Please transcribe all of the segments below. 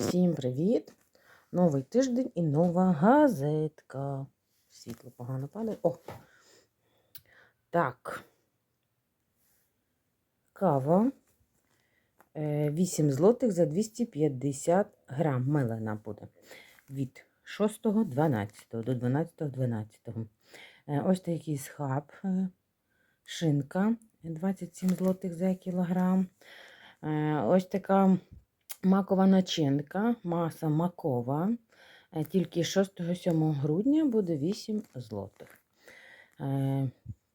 Всім привіт! Новий тиждень і нова газетка. Світло погано падає. О! Так. Кава. Е, 8 злотих за 250 грам. Мелена буде. Від 6.12 до 12.12. Е, ось такий схаб. е, Шинка 27 злотих за кілограм. Е, Ось така макова начинка, маса макова. Е, Тільки 6-7 грудня буде 8 злотих. Е,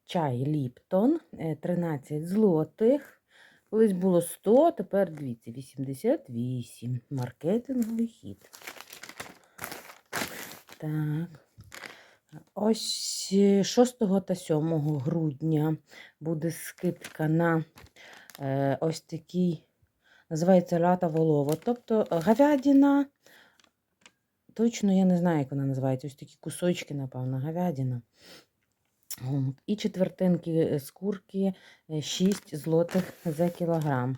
Чай Ліптон е, 13 злотих. Колись було 100, тепер дивіться, 88. Маркетинговий хід. Так. Ось е, 6 та 7 грудня буде скидка на е, ось такий, називається лята волова. Тобто е, говядина, точно я не знаю, як вона називається, ось такі кусочки, напевно, говядина. І четвертинки е, з курки е, 6 злотих за кілограм.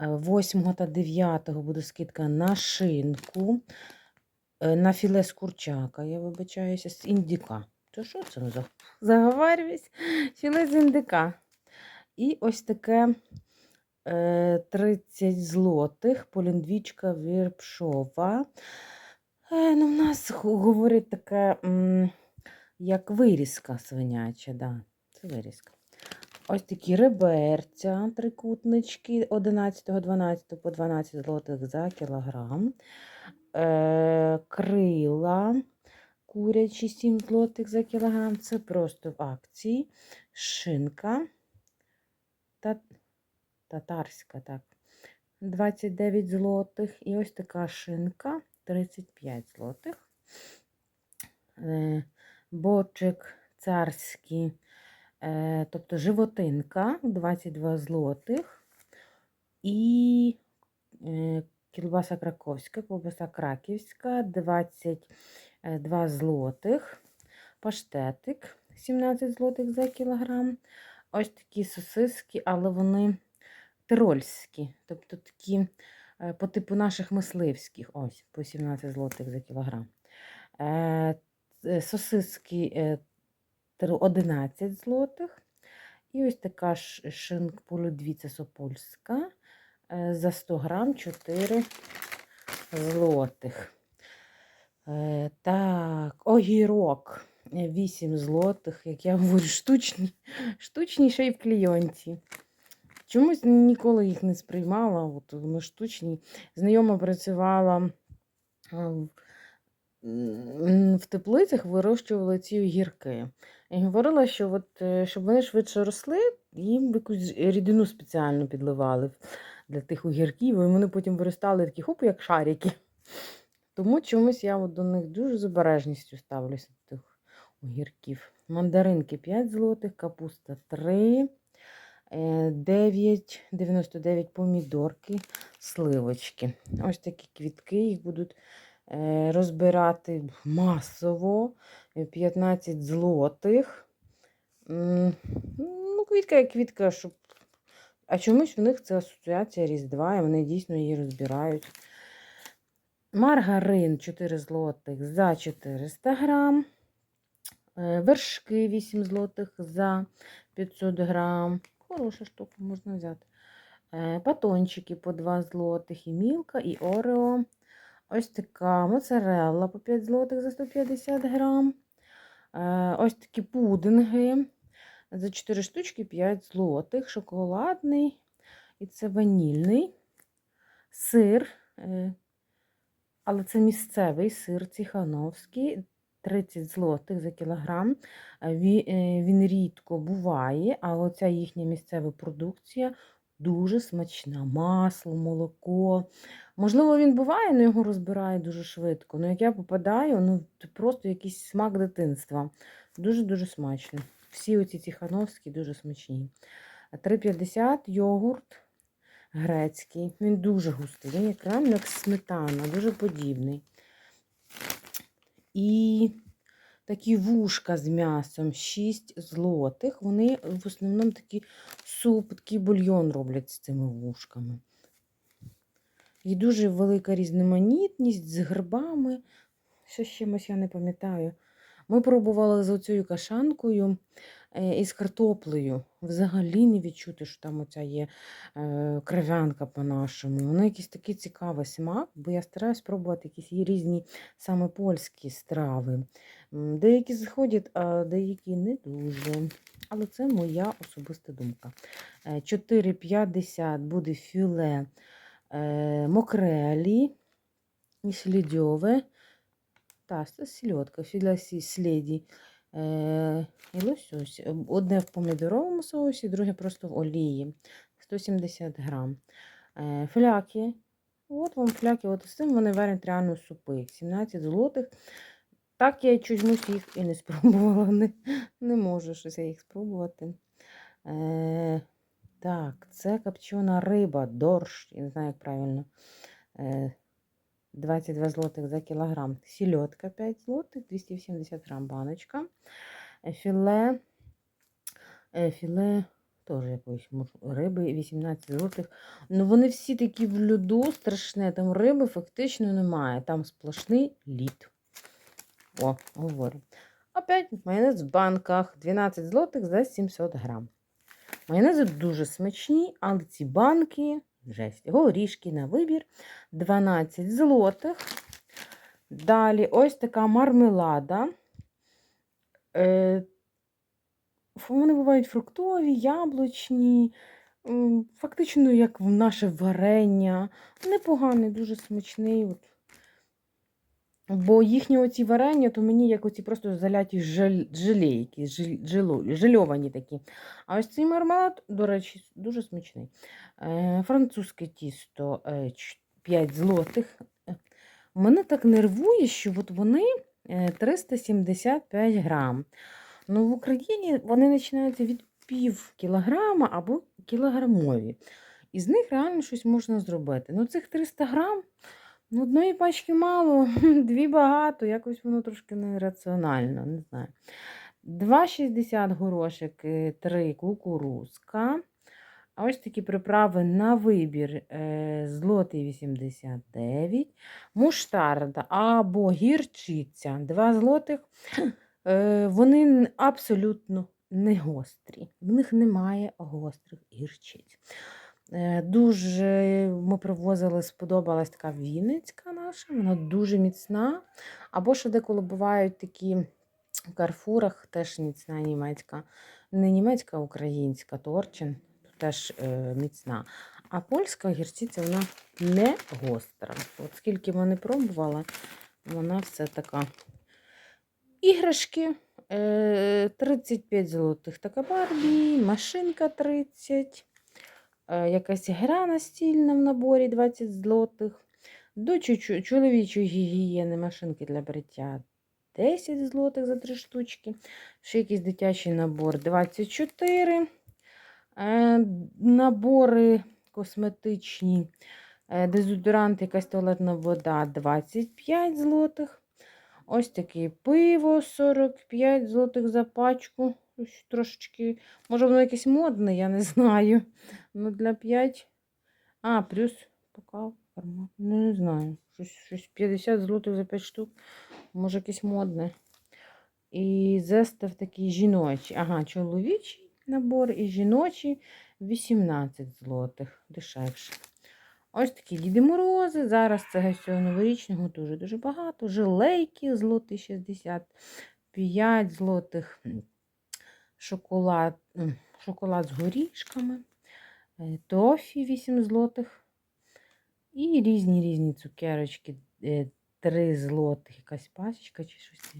8 та 9 буде скидка на шинку, е, на філе з курчака, я вибачаюся, з індика. То що це за заговарююсь? Філе з індика. І ось таке е, 30 злотих, поліндвічка вірпшова. Е, ну, в нас говорить таке, як вирізка свиняча, да, це вирізка. Ось такі реберця, трикутнички 11-12 по 12 злотих за кілограм. Е, крила курячі 7 злотих за кілограм. Це просто в акції. Шинка та, татарська, так. 29 злотих. І ось така шинка 35 злотих. Е, бочик царський, е, тобто животинка 22 злотих. І е, кілбаса краковська, ковбаса краківська 22 злотих. Паштетик 17 злотих за кілограм. Ось такі сосиски, але вони тирольські, тобто такі е, по типу наших мисливських. Ось, по 17 злотих за кілограм. Е, е, Сосиски е, 11 злотих. І ось така шинк полюдвіця сопольська е, за 100 грам 4 злотих. Е, Так, огірок е, 8 злотих, як я говорю, штучні, штучні ще в клійонці. Чомусь ніколи їх не сприймала, от вони штучні. Знайома працювала в- теплицях, вирощували ці огірки. І говорила, що от, е, щоб вони швидше росли, їм якусь рідину спеціально підливали для тих огірків, і вони потім виростали такі хоп, як шарики. Тому чомусь я от до них дуже з обережністю ставлюся до тих огірків. Мандаринки 5 злотих, капуста 3, 9,99 помідорки, сливочки. Ось такі квітки, їх будуть е, розбирати масово. е, 15 злотих. Ну, квітка як квітка, щоб. А чомусь в них це асоціація Різдва, і вони дійсно її розбирають. Маргарин 4 злотих за 400 грам. Е, Вершки 8 злотих за 500 грам. Хороша штука, можна взяти. Е, Батончики по 2 злотих, і мілка, і орео. Ось така моцарелла по 5 злотих за 150 грам. Е, Ось такі пудинги за 4 штучки 5 злотих. Шоколадний. І це ванільний. Сир. е, але це місцевий сир Ціхановський, 30 злотих за кілограм. Е, е, Він рідко буває, а оця їхня місцева продукція дуже смачна. Масло, молоко. Можливо, він буває, але його розбирають дуже швидко. Ну, як я попадаю, ну просто якийсь смак дитинства. Дуже-дуже смачно. Всі оці Ціхановські дуже смачні. 3,50 йогурт грецький. Він дуже густий. Він як сметана, дуже подібний. І такі вушка з м'ясом 6 злотих. Вони в основному такі суп, такий бульйон роблять з цими вушками. І дуже велика різноманітність з грибами. Що з чимось я не пам'ятаю. Ми пробували з оцією кашанкою е, і з картоплею. Взагалі не відчути, що там оця є е, кров'янка по-нашому. Воно якийсь такий цікавий смак, бо я стараюсь пробувати якісь різні саме польські страви. Деякі заходять, а деякі не дуже. Але це моя особиста думка. Е, 4,50 буде філе е, мокрелі слідьове. Та, сільотка, філе сі- сліді. І лосось. Одне в помідоровому соусі, друге просто в олії. 170 грам. Фляки. От вам фляки, от з цим вони варять реально супи. 17 злотих. Так я чомусь їх і не спробувала. Не, не можу щось я їх спробувати. Е, так, це копчена риба, дорш, я не знаю, як правильно. Е, 22 злотих за кілограм. Сільотка 5 злотих, 270 грам баночка. Е, Філе, е, філе теж якоїсь риби 18 злотих. Ну вони всі такі в льоду страшне. Там риби фактично немає. Там сплошний лід. О, говорю. Опять майонез в банках 12 злотих за 700 грам. Майонези дуже смачні, але ці банки жесть. Горішки на вибір 12 злотих. Далі ось така мармелада. Е, Вони бувають фруктові, яблучні, фактично, як в наше варення. Непоганий, дуже смачний. Бо їхні оці варення, то мені як оці просто заляті жель, желе, якісь жель, жило- жильовані такі. А ось цей мармелад, до речі, дуже смачний. Е, французьке тісто е, 5 злотих. Е, Мене так нервує, що от вони е, 375 грам. Ну, в Україні вони починаються від пів кілограма або кілограмові. Із них реально щось можна зробити. Ну, цих 300 грам, ну, одної пачки мало, дві багато, якось воно трошки нераціонально, не знаю. 2,60 горошек, 3 кукурузка. А ось такі приправи на вибір. е, Злотий 89, муштарда або гірчиця 2 злотих. Е, Вони абсолютно не гострі. В них немає гострих гірчиць. Е, Дуже ми привозили, сподобалась така Вінницька наша, вона дуже міцна. Або що деколи бувають такі в Карфурах, теж міцна німецька, не німецька, а українська торчин, теж е, міцна. А польська гірчиця вона не гостра. От скільки вони пробувала, вона все така. Іграшки е, 35 злотих така Барбі, машинка 30, е, якась гра настільна в наборі 20 злотих. До чоловічої гігієни машинки для бриття 10 злотих за 3 штучки. Ще якийсь дитячий набор 24. Е, набори косметичні, е, дезодорант, якась туалетна вода 25 злотих. Ось таке пиво 45 злотих за пачку. Трошечки, може, воно якесь модне, я не знаю. Ну, для 5. А, плюс покал, формат. Ну, не знаю. Щось, щось 50 злотих за 5 штук. Може, якесь модне. І зестав такий жіночий. Ага, чоловічий набор і жіночий 18 злотих. Дешевше. Ось такі Діди Морози. Зараз це всього новорічного дуже-дуже багато. Жилейки злотий 65 злотих. Шоколад, шоколад з горішками. е, Тофі 8 злотих. І різні різні цукерочки. 3 злотих. Якась пасочка чи щось.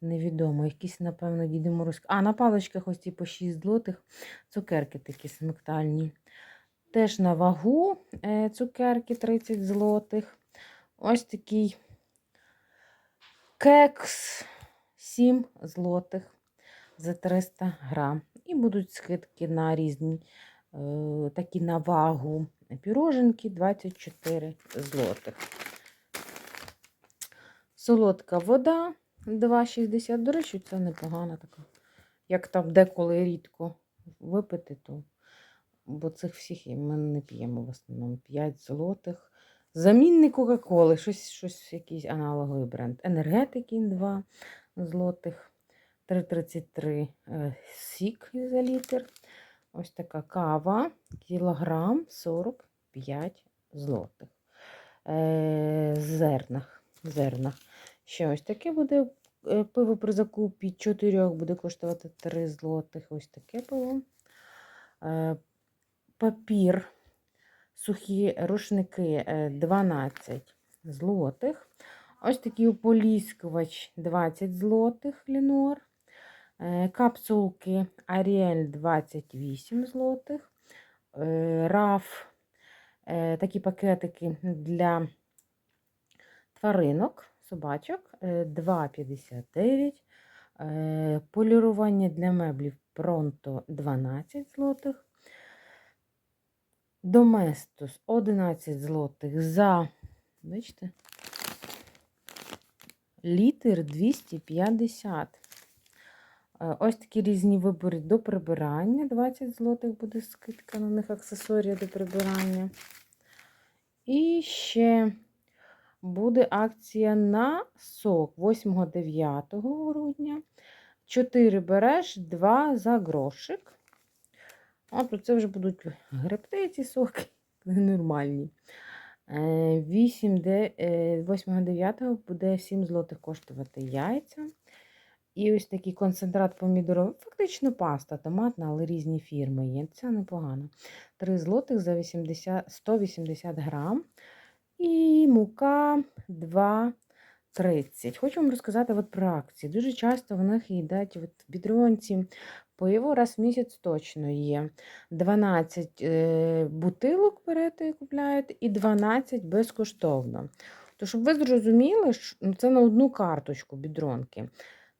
Невідомо. Якісь, напевно, Діди Мороз. А, на паличках ось ті по 6 злотих. Цукерки такі смактальні. Теж на вагу е, цукерки 30 злотих. Ось такий кекс 7 злотих за 300 грам. І будуть скидки на різні е, такі на вагу. Піроженки 24 злотих. Солодка вода 2,60. До речі, це непогана така. Як там деколи рідко випити, то бо цих всіх ми не п'ємо в основному 5 злотих замінник Кока-Коли, щось, щось, якийсь аналоговий бренд. Енергетики 2 злотих, 3,33 е, сік за літр. Ось така кава, кілограм 45 злотих. Е, зернах. зернах. Ще ось таке буде е, пиво при закупі 4 буде коштувати 3 злотих. Ось таке пиво. Папір, сухі рушники е, 12 злотих. Ось такий ополіскувач 20 злотих Лінор. Е, Капсулки Ariel 28 злотих. Е, Раф, е, такі пакетики для тваринок, собачок е, 2,59. Е, Полірування для меблів Пронто 12 злотих. Доместос 11 злотих за, бачите, літр 250. Е, Ось такі різні вибори до прибирання. 20 злотих буде скидка на них аксесорія до прибирання. І ще буде акція на сок 8-9 грудня. 4 береш, 2 за грошик. А то це вже будуть гребти ці соки нормальні. 8, 8-9 буде 7 злотих коштувати яйця. І ось такий концентрат помідорів, фактично паста томатна, але різні фірми є. Це непогано. 3 злотих за 80, 180 грам. І мука 2,30. Хочу вам розказати от про акції. Дуже часто в них їдять от бідронці пиво раз в місяць точно є. 12 е, бутилок берете і купляєте, і 12 безкоштовно. То, щоб ви зрозуміли, що ну, це на одну карточку бідронки.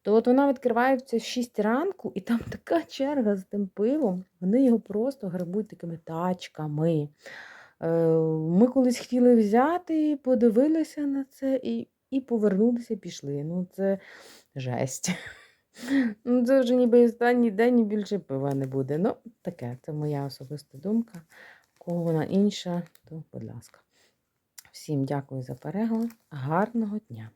То от вона відкривається в 6 ранку, і там така черга з тим пивом. Вони його просто грабують такими тачками. Е, Ми колись хотіли взяти, подивилися на це і, і повернулися, пішли. Ну, це жесть. Ну, це вже ніби останній день і більше пива не буде. Ну, таке, це моя особиста думка. Кого вона інша, то будь ласка. Всім дякую за перегляд. Гарного дня!